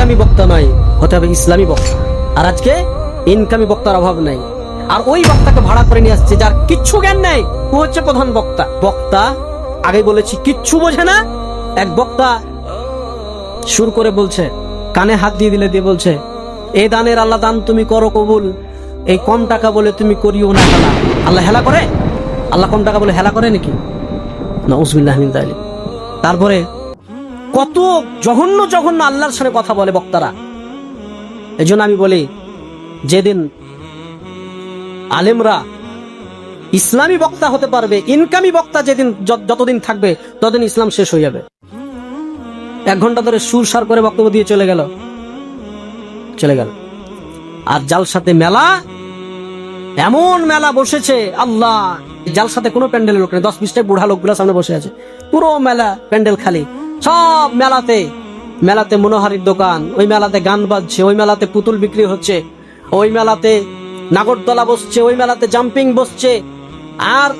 ইনকামি বক্তা নয়, হতে হবে ইসলামী বক্তা। আর আজকে ইনকামি বক্তার অভাব নাই। আর ওই বক্তাকে ভাড়া করে নিয়ে আসছে যার কিচ্ছু জ্ঞান নেই, ও হচ্ছে প্রধান বক্তা। বক্তা আগে বলেছি, কিচ্ছু বোঝে না। এক বক্তা সুর করে বলছে, কানে হাত দিয়ে দিলে দিয়ে বলছে এই দানের আল্লাহ দান তুমি করো কবুল, এই কম টাকা বলে তুমি করিও না হেলা আল্লাহ হেলা করে? আল্লাহ কম টাকা বলে হেলা করে নাকি? না উসবিল্লাহ মিন যালিক। তারপরে কত জঘন্য জঘন্য আল্লাহর সাথে কথা বলে বক্তারা। এই জন্য আমি বলি, যেদিন আলেমরা ইসলামী বক্তা হতে পারবে, ইনকামি বক্তা যেদিন যতদিন থাকবে, ততদিন ইসলাম শেষ হয়ে যাবে। এক ঘণ্টা ধরে সুর সার করে বক্তব্য দিয়ে চলে গেল। চলে গেল। আর জালসাতে মেলা, এমন মেলা বসেছে, আল্লাহ জালসাতে কোনো প্যান্ডেলের লোক নেই, দশ বিশটা বুড়া লোকগুলো সামনে বসে আছে। পুরো মেলা প্যান্ডেল খালি। সব মেলাতে। মেলাতে মনোহারির দোকান, ওই মেলাতে গান বাজছে, ওই মেলাতে পুতুল বিক্রি হচ্ছে, ওই মেলাতে নাগরদোলা বসছে, ওই মেলাতে জাম্পিং বসছে, আর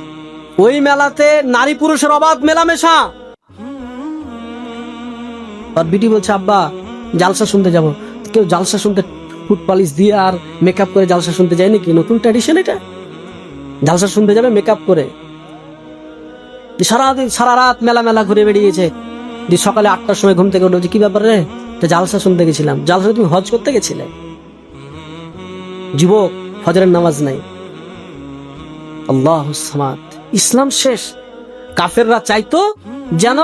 ওই মেলাতে নারী পুরুষের অবাধ মেলামেশা। আর বিটি বলছে, আব্বা, জালসা শুনতে যাব। কেউ জালসা শুনতে ফুট পালিশ দিয়ে আর মেকআপ করে জালসা শুনতে যায় নাকি? নতুন ট্র্যাডিশন এটা? জালসা শুনতে যাবে মেকআপ করে। সারাদিন, সারা রাত মেলা মেলা ঘুরে বেরিয়েছে যে সকালে আটটার সময় ঘুম থেকে উঠে বলছে, কি ব্যাপার জালসা শুনতে গেছিলাম। জালসা তুমি হজ করতে গেছিলে? যুবক হজরের নামাজ নাই। আল্লাহ ইসলাম শেষ। কাফেররা চাইতো যেন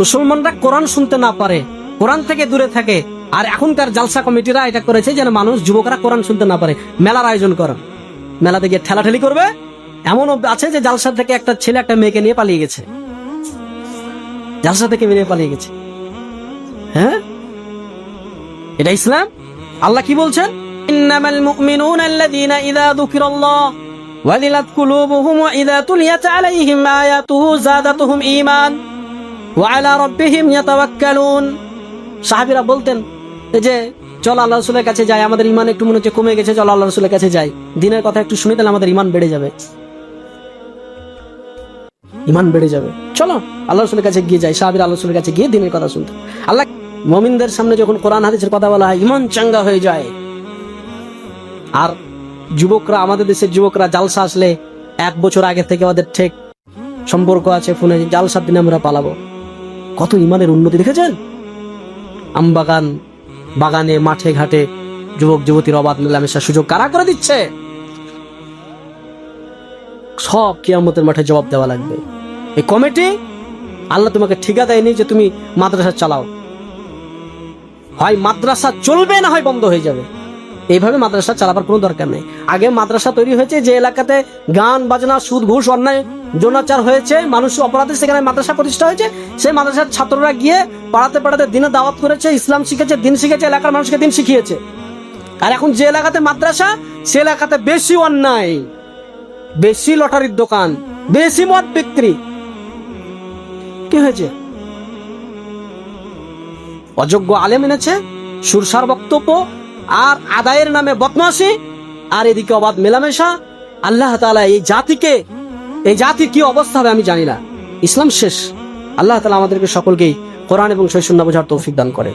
মুসলমানরা কোরআন শুনতে না পারে কোরআন থেকে দূরে থাকে। আর এখনকার জালসা কমিটিরা এটা করেছে যেন মানুষ যুবকরা কোরআন শুনতে না পারে। মেলার আয়োজন করেন মেলাতে গিয়ে ঠেলাঠেলি করবে। এমন আছে যে জালসা থেকে একটা ছেলে একটা মেয়েকে নিয়ে পালিয়ে গেছে। জালসা থেকে নিয়ে পালিয়ে গেছে। হ্যাঁ? এটা ইসলাম? আল্লাহ কি বলছেন? বলতেন যে, চল আল্লাহ রসুলের কাছে যাই, আমাদের ইমান একটু মনে হচ্ছে কমে গেছে, চল আল্লাহ রসুলের কাছে যাই। দিনের কথা একটু শুনে তাহলে আমাদের ইমান বেড়ে যাবে। ইমান বেড়ে যাবে। চলো আল্লাহ রসুলের কাছে গিয়ে যাই, সাহাবীর আল্লাহ রসুলের কাছে গিয়ে দিনের কথা শুনতে। আল্লাহ মমিনদের সামনে যখন কোরআন, হাদিসের কথা বলা হয়, ইমান চাঙ্গা হয়ে যায়। আর যুবকরা, আমাদের দেশের যুবকরা জালসা আসলে এক বছর আগে থেকে আমাদের ঠিক সম্পর্ক আছে, ফোনে জালসার দিনে আমরা পালাবো। কত ইমানের উন্নতি দেখেছেন? আমবাগান, বাগানে, মাঠে, ঘাটে যুবক, যুবতীর অবাধ মেলামেশার সুযোগ কারা করে দিচ্ছে? সব কিয়ামতের মাঠে জবাব দেওয়া লাগবে। এই কমিটি, আল্লাহ তোমাকে ঠিকা দেয়নি যে তুমি মাদ্রাসা চালাও। হয় মাদ্রাসা চলবে না হয় বন্ধ হয়ে যাবে। এইভাবে মাদ্রাসা চালাবার কোনো দরকার নেই। আগে মাদ্রাসা তৈরি হয়েছে যে এলাকাতে গান, বাজনা সুদ ঘুষ, অন্যায়, যৌনাচার হয়েছে মানুষ অপরাধে সেখানে মাদ্রাসা প্রতিষ্ঠা হয়েছে। সেই মাদ্রাসার ছাত্ররা গিয়ে পাড়াতে পাড়াতে দিনে দাওয়াত করেছে, ইসলাম শিখেছে, দিন শিখেছে, এলাকার মানুষকে দিন শিখিয়েছে। আর এখন যে এলাকাতে মাদ্রাসা, সে এলাকাতে বেশি অন্যায়, বেশি লটারির দোকান, বেশি মদ বিক্রি। কি হয়েছে? অযোগ্য আলেম এনেছে, সুরসার বক্তব্য আর আদায়ের নামে বদমাসি আর এদিকে অবাধ মেলামেশা। আল্লাহ তাআলা এই জাতিকে, এই জাতি কি অবস্থা হবে আমি জানি না। ইসলাম শেষ। আল্লাহ তালা আমাদেরকে সকলকেই কোরআন এবং শৈশুন্না বোঝার তৌফিক দান করে